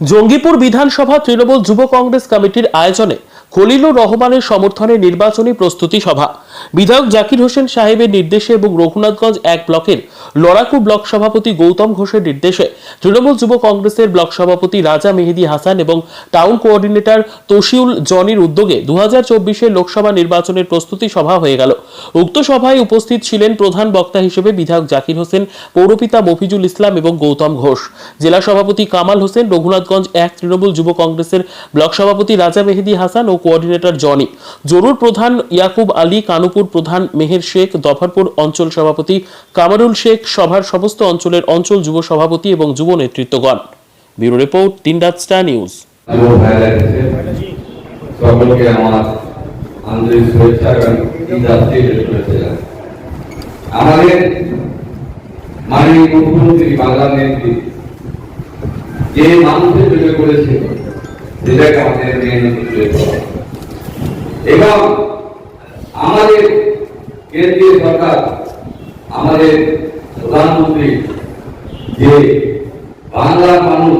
জঙ্গিপুর বিধানসভা তৃণমূল যুব কংগ্রেস কমিটির আয়োজনে খলিলুর রহমানের সমর্থনে নির্বাচনী প্রস্তুতি সভা। বিধায়ক জাকির হোসেন সাহেবের নির্দেশে এবং রঘুনাথগঞ্জ এক ব্লকের লড়াকু ব্লক সভাপতি গৌতম ঘোষের নির্দেশে তৃণমূল যুব কংগ্রেসের ব্লক সভাপতি রাজা মেহেদি হাসান এবং টাউন কোঅর্ডিনেটর তশিউল জনির উদ্যোগে দু হাজার লোকসভা নির্বাচনের প্রস্তুতি সভা হয়ে গেল। উক্ত সভায় উপস্থিত ছিলেন প্রধান বক্তা হিসেবে বিধায়ক জাকির হোসেন, পৌরপিতা মফিজুল ইসলাম এবং গৌতম ঘোষ। জেলা সভাপতি কামাল হোসেন রঘুনাথগঞ্জ এক তৃণমূল যুব কংগ্রেসের ব্লক সভাপতি রাজা মেহেদি হাসান ও কোঅর্ডিনেটর জনি। জরুর প্রধান ইয়াকুব আলী, কানুপুর প্রধান মেহের শেখ, দফারপুর অঞ্চল সভাপতি কামারুল শেখ, সভার সমস্ত অঞ্চলের অঞ্চল যুব সভাপতি এবং যুব নেতৃত্বগণ। ব্যুরো রিপোর্ট তিন রাত স্টার নিউজ। আমাদের মাননীয় মুখ্যমন্ত্রী বাংলার নেত্রী যে মানুষের জন্য করেছে, সেটাকে আমাদের মেনে ধরা। এবং আমাদের কেন্দ্রীয় সরকার, আমাদের প্রধানমন্ত্রী যে বাংলার মানুষ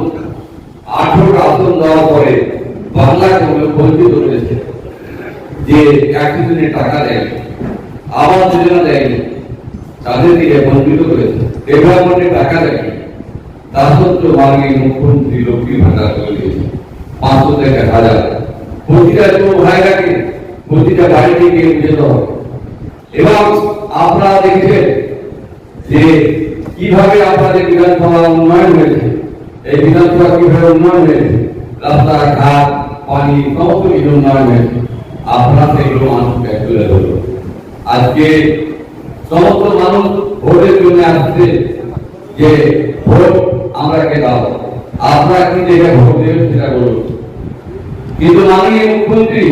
আঠেরো আসন দেওয়ার পরে বাংলাকে বঞ্চিত করেছে, যে একই দিনের টাকা দেয়নি আবাস যোজনা দেয়নি, তাদের দিকে বঞ্চিত করেছে এভাবে টাকা দেয়নি সত্ত্বেও মাননীয় মুখ্যমন্ত্রী লক্ষ্মী ভান্ডার করে পাঁচশো থেকে হাজার। প্রতিটা যুব ভাইরাকে প্রতিটা বাড়িতে গিয়ে যেতে হবে। এবং আপনারা দেখছেন যে কীভাবে আপনাদের বিধানসভা উন্নয়ন হয়েছে, এই বিধানসভা কীভাবে উন্নয়ন হয়েছে রাস্তাঘাট পানি, সমস্ত কিছু উন্নয়ন হয়েছে, আপনারা সেগুলো মানুষকে তুলে ধরুন আজকে সমস্ত মানুষ ভোটের জন্য আসছে যে ভোট আমরা কে দাও? আপনারা কি দেখে ভোট দেবেন সেটা বলুন। কিন্তু মাননীয় মুখ্যমন্ত্রী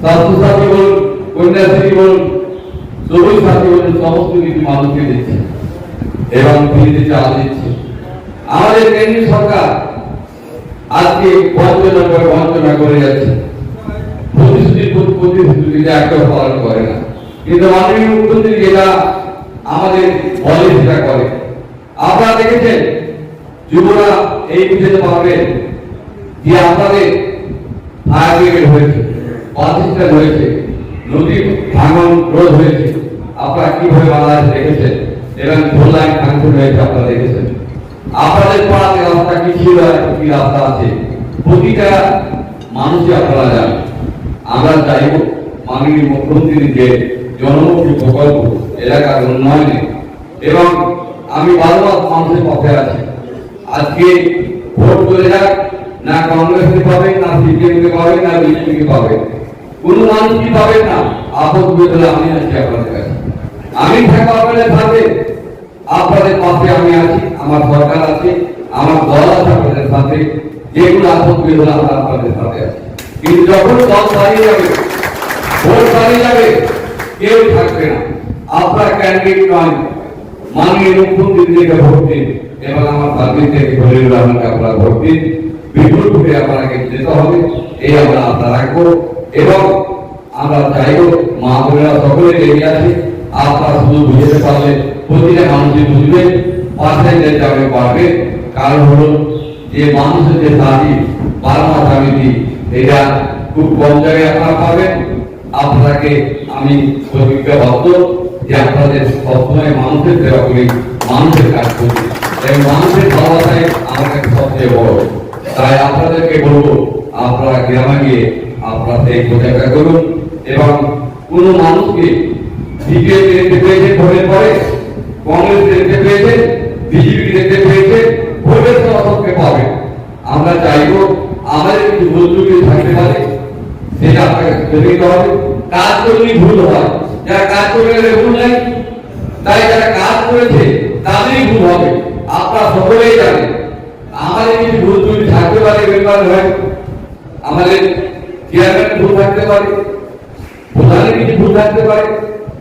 স্বাস্থ্যসাথী বলুন কন্যাশ্রী বলুন সবুজ সাথী বলুন, সমস্ত কিছু মানুষকে দিচ্ছে। এবং ফ্রিতে চাল দিচ্ছে। আমাদের কেন্দ্রীয় সরকার আজকে বঞ্চনা করে বঞ্চনা করে যাচ্ছে। আমাদের বলে সেটা করে। আপনারা দেখেছেন যুবরা এই বুঝতে পারবেন যে আপনাদের ফায়ার ব্রিগেড হয়েছে অসিস্ট্যান্ট হয়েছে, নদী ভাঙন রোধ হয়েছে। আপনারা কীভাবে বাংলাদেশ দেখেছেন? এবং লাইন ফাংশন হয়েছে, আপনারা দেখেছেন। আপনাদের পাড়াতে রাস্তা কি ছিল কি রাস্তা আছে? প্রতিটা মানুষই আপনারা জানেন। আমরা চাইব মাননীয় মুখ্যমন্ত্রীর যে জনমুখী প্রকল্প, এলাকার উন্নয়নে। এবং আমি বারবার মানুষের পথে আছি। আজকে ভোট চলে যাক, না কংগ্রেসকে পাবেন না সিপিএম কে পাবেন না বিজেপি কে পাবেন কোন মানুষই পাবেন না? আপদ বেদলে আমি আছি আপনাদের কাছে। আমি থাকা আপনাদের সাথে। আপনাদের পাশে আমি আছি, আমার সরকার আছে, আমার দল আছে আপনাদের সাথে। যে কোনো আপদ বেদলে আমরা আপনাদের সাথে আছি। কিন্তু যখন দল দাঁড়িয়ে যাবে, ভোট দাঁড়িয়ে যাবে, কেউ থাকবে না। আপনার ক্যান্ডিডেট নয়। মাননীয় মুখ্যমন্ত্রী ভোট দিন। এবং আমার সার্ভিস থেকে রহমানকে আপনারা ভোট দিন বিপুল ভোটে আপনাকে যেতে হবে, এই আমরা আশা রাখব এবং আমরা চাইব মা বোনেরা সকলে এগিয়ে আছে আপনারা শুধু বুঝতে পারলে প্রতিটা মানুষই বুঝবে যেতে যাবে পারবে কারণ হলো, যে মানুষের যে সাথী বারমা সমিতি এটা খুব কম জায়গায় আপনারা পাবেন। আপনাকে আমি প্রতিজ্ঞাবদ্ধ যে আপনাদের সবসময় মানুষের সেবা করি, মানুষের কাজ করি। এবং মানুষের ভালোবাসায় আমার কাছে সবচেয়ে বড়। তাই আপনাদেরকে বলব, আপনারা গ্রামে গিয়ে আপনারা সেই প্রচারটা করুন এবং কোন মানুষকে সিপিএম দেখতে পেয়েছে, ভোটের পরে, কংগ্রেস দেখতে পেয়েছে, বিজেপি দেখতে পেয়েছে, ভোটের সমর্থককে পাবে। আমরা চাইব আমাদের কিছু ভুল ত্রুটি থাকতে পারে, সেটা আপনাকে ধরে নিতে হবে। কাজ করলেই ভুল হয়, যারা কাজ করে গেলে ভুল নাই, তাই যারা কাজ করেছে, তাদেরই ভুল হবে। আপনারা সকলেই জানেন, আমাদের কিছু ভুল ত্রুটি থাকতে পারে ব্যাপার হয় আমাদের চেয়ারম্যান ভুল থাকতে পারে, প্রধানের কিছু ভুল থাকতে পারে,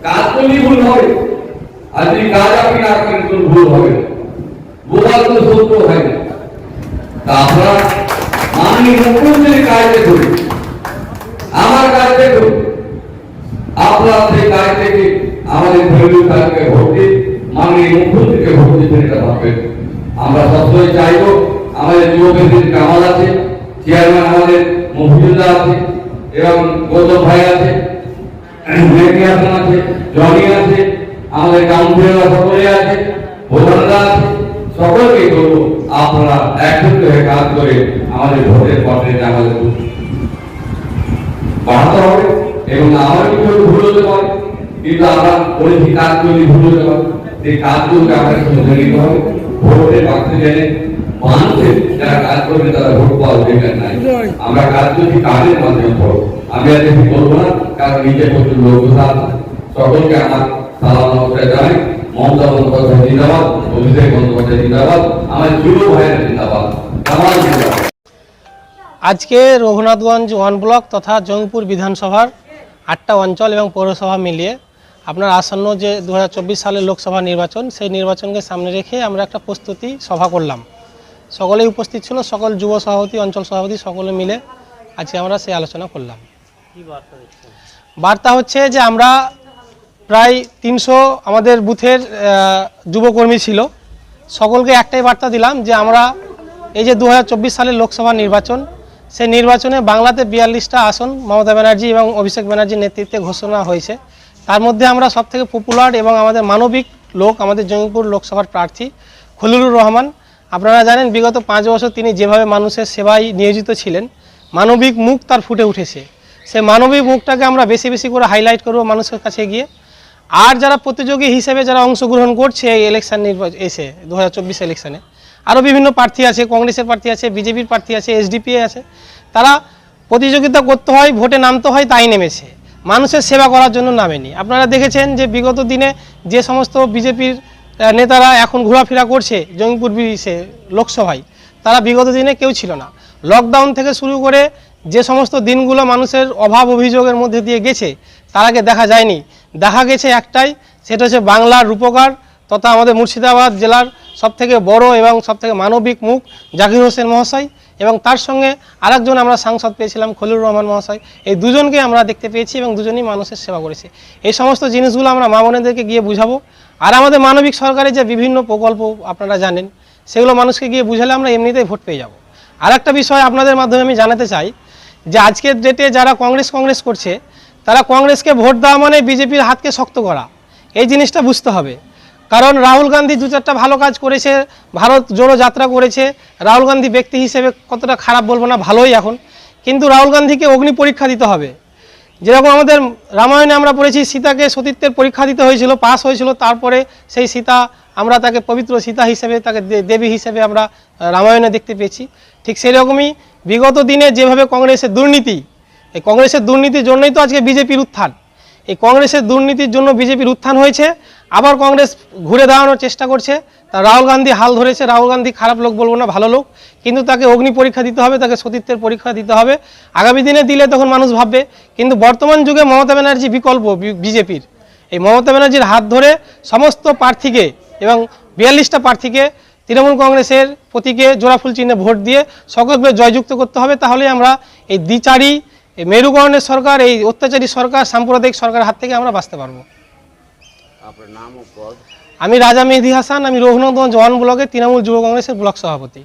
কাজ করলেই ভুল হবে। আর যদি কাজ আপনি না করেন, তো ভুল হবে বোঝার কোনো সত্য হয় না। তা আপনারা মাননীয় মুখ্যমন্ত্রীর কাজ দেখুন। আমার কাজ দেখুন। আপনারা সেই কাজ থেকে আমাদের ধর্মীয় কাজকে ভোট দিন। মাননীয় ভাববেন আমরা সবসময় চাইব আমাদের যুব কামাল আছে চেয়ারম্যান আমাদের মফিজুল্লাহ আছে, এবং গৌতম ভাই আছে আছে, জনি আছে, আমাদের কাউন্সিলর সকলে আছে প্রধানরা আছে সকলকে বলব আপনারা একত্রিত হয়ে কাজ করে আমাদের ভোটের পর্যায়ে আমাদের বাড়াতে হবে, এবং আমার কিছু ভুল হতে পারে, কিন্তু আমরা করেছি কাজ যদি ভুল হতে পারে। সেই কাজগুলোকে আমাদের শুধরে নিতে হবে। ভোটে বাঁচতে জেনে মানুষের যারা কাজ করবে তারা ভোট পাওয়ার অধিকার নাই। আমরা কাজ যদি কাজের মাধ্যমে করব আমি আর বেশি বলব না, কারণ নিজে প্রচুর লোক আছে সকলকে আমার সালাম নমস্কার জানাই। মমতা বন্দ্যোপাধ্যায় জিন্দাবাদ, অভিষেক বন্দ্যোপাধ্যায় জিন্দাবাদ, আমার যুব ভাইয়ের জিন্দাবাদ, আমার জিন্দাবাদ। আজকে রঘুনাথগঞ্জ ওয়ান ব্লক তথা জঙ্গপুর বিধানসভার আটটা অঞ্চল এবং পৌরসভা মিলিয়ে আপনার আসন্ন যে দু হাজার চব্বিশ সালের লোকসভা নির্বাচন সেই নির্বাচনকে সামনে রেখে আমরা একটা প্রস্তুতি সভা করলাম। সকলেই উপস্থিত ছিল সকল যুব সভাপতি অঞ্চল সভাপতি সকলে মিলে আজকে আমরা সেই আলোচনা করলাম। বার্তা হচ্ছে যে আমরা প্রায় তিনশো আমাদের বুথের যুবকর্মী ছিল। সকলকে একটাই বার্তা দিলাম যে আমরা এই যে দু হাজার চব্বিশ সালের লোকসভা নির্বাচন সেই নির্বাচনে বাংলাতে বিয়াল্লিশটা আসন মমতা ব্যানার্জি এবং অভিষেক ব্যানার্জির নেতৃত্বে ঘোষণা হয়েছে। তার মধ্যে আমরা সবথেকে পপুলার এবং আমাদের মানবিক লোক আমাদের জঙ্গিপুর লোকসভার প্রার্থী খলিলুর রহমান। আপনারা জানেন বিগত পাঁচ বছর তিনি যেভাবে মানুষের সেবায় নিয়োজিত ছিলেন, মানবিক মুখ তার ফুটে উঠেছে। সে মানবিক মুখটাকে আমরা বেশি বেশি করে হাইলাইট করব মানুষের কাছে গিয়ে। আর যারা প্রতিযোগী হিসেবে যারা অংশগ্রহণ করছে এই ইলেকশন নির্বাচন, এসে দু হাজার চব্বিশ ইলেকশনে আরও বিভিন্ন প্রার্থী আছে, কংগ্রেসের প্রার্থী আছে, বিজেপির প্রার্থী আছে এসডিপিএ আছে। তারা প্রতিযোগিতা করতে হয়, ভোটে নামতে হয়, তাই নেমেছে। মানুষের সেবা করার জন্য নামেনি। আপনারা দেখেছেন যে বিগত দিনে যে সমস্ত বিজেপির নেতারা এখন ঘোরাফেরা করছে জঙ্গিপুর বিশে লোকসভায়, তারা বিগত দিনে কেউ ছিল না। লকডাউন থেকে শুরু করে যে সমস্ত দিনগুলো মানুষের অভাব অভিযোগের মধ্যে দিয়ে গেছে, তার আগে দেখা যায়নি। দেখা গেছে একটাই, সেটা হচ্ছে বাংলার রূপকার তথা আমাদের মুর্শিদাবাদ জেলার সবথেকে বড় এবং সবথেকে মানবিক মুখ জাকির হোসেন মহাশয়। এবং তার সঙ্গে আরেকজন আমরা সাংসদ পেয়েছিলাম, খলিলুর রহমান মহাশয়। এই দুজনকে আমরা দেখতে পেয়েছি এবং দুজনই মানুষের সেবা করেছে। এই সমস্ত জিনিসগুলো আমরা মা বোনেদেরকে গিয়ে বুঝাবো। আর আমাদের মানবিক সরকারের যে বিভিন্ন প্রকল্প আপনারা জানেন, সেগুলো মানুষকে গিয়ে বুঝালে আমরা এমনিতেই ভোট পেয়ে যাব। আর একটা বিষয় আপনাদের মাধ্যমে আমি জানাতে চাই, যে আজকের ডেটে যারা কংগ্রেস কংগ্রেস করছে, তারা কংগ্রেসকে ভোট দেওয়া মানে বিজেপির হাতকে শক্ত করা। এই জিনিসটা বুঝতে হবে। কারণ রাহুল গান্ধী দু চারটা ভালো কাজ করেছে, ভারত জোড়ো যাত্রা করেছে, রাহুল গান্ধী ব্যক্তি হিসেবে কতটা খারাপ বলব না, ভালোই এখন। কিন্তু রাহুল গান্ধীকে অগ্নি পরীক্ষা দিতে হবে। যেরকম আমাদের রামায়ণে আমরা পড়েছি, সীতাকে সতীত্বের পরীক্ষা দিতে হয়েছিল, পাস হয়েছিল, তারপরে সেই সীতা, আমরা তাকে পবিত্র সীতা হিসেবে, তাকে দেবী হিসেবে আমরা রামায়ণে দেখতে পেয়েছি। ঠিক সেই রকমই বিগত দিনে যেভাবে কংগ্রেসের দুর্নীতি, এই কংগ্রেসের দুর্নীতির জন্যই তো আজকে বিজেপির উত্থান। এই কংগ্রেসের দুর্নীতির জন্য বিজেপির উত্থান হয়েছে, আবার কংগ্রেস ঘুরে দাঁড়ানোর চেষ্টা করছে। তা রাহুল গান্ধী হাল ধরেছে, রাহুল গান্ধী খারাপ লোক বলব না, ভালো লোক, কিন্তু তাকে অগ্নি পরীক্ষা দিতে হবে, তাকে সতীত্বের পরীক্ষা দিতে হবে। আগামী দিনে দিলে তখন মানুষ ভাববে, কিন্তু বর্তমান যুগে মমতা ব্যানার্জি বিকল্প বিজেপির। এই মমতা ব্যানার্জির হাত ধরে সমস্ত প্রার্থীকে এবং বিয়াল্লিশটা প্রার্থীকে তৃণমূল কংগ্রেসের প্রতীকে জোড়াফুল চিহ্নে ভোট দিয়ে সকলকে জয়যুক্ত করতে হবে। তাহলে আমরা এই দ্বিচারী এই মেরুকরণের সরকার এই অত্যাচারী সরকার সাম্প্রদায়িক সরকারের হাত থেকে আমরা বাঁচতে পারব। আপনার নাম ও পদ? আমি রাজা মেহেদি হাসান আমি রঘুনাথগঞ্জ ওয়ান ব্লকের তৃণমূল যুব কংগ্রেসের ব্লক সভাপতি।